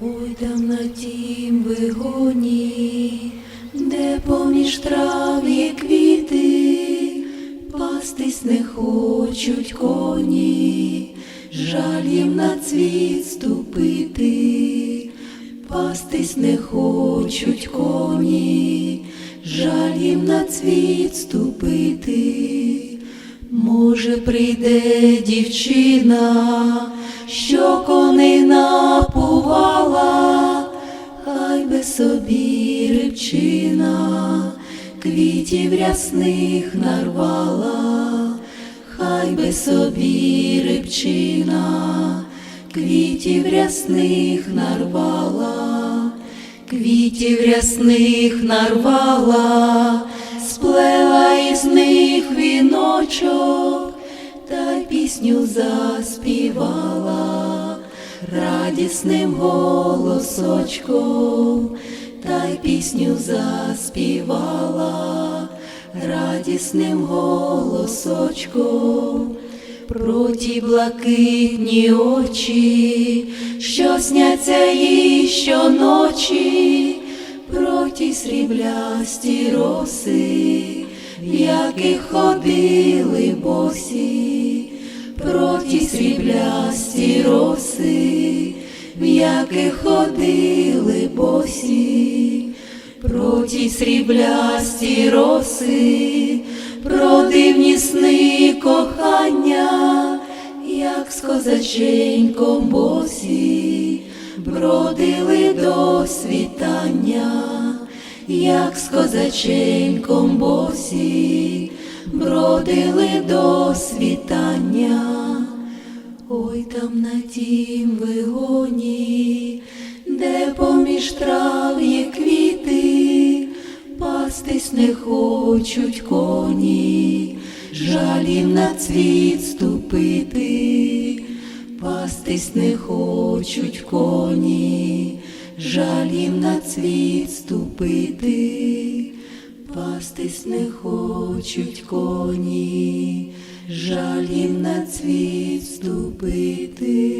Ой там на тім вигоні, де поміж трав є квіти, пастись не хочуть коні, жаль їм на цвіт ступити, пастись не хочуть коні, жаль їм на цвіт ступити. Може, прийде дівчина, що коней напувала, хай би собі рибчина, квітів рясних нарвала, хай би собі рибчина, квітів рясних нарвала, квітів рясних нарвала, віночок, та пісню заспівала радісним голосочком, та й пісню заспівала радісним голосочком. Про ті блакитні очі, що сняться їй щоночі, про ті сріблясті роси, в ходили босі, про ті сріблясті роси, в ходили босі, про ті сріблясті роси, про дивні сни кохання, як з козаченьком босі, бродили до світання, як з козаченьком босі, бродили до світання. Ой там на тім вигоні, де поміж трав є квіти, пастись не хочуть коні, жаль їм на цвіт ступити, пастись не хочуть коні, жаль їм на цвіт ступити, пастись не хочуть коні, жалім на цвіт ступити.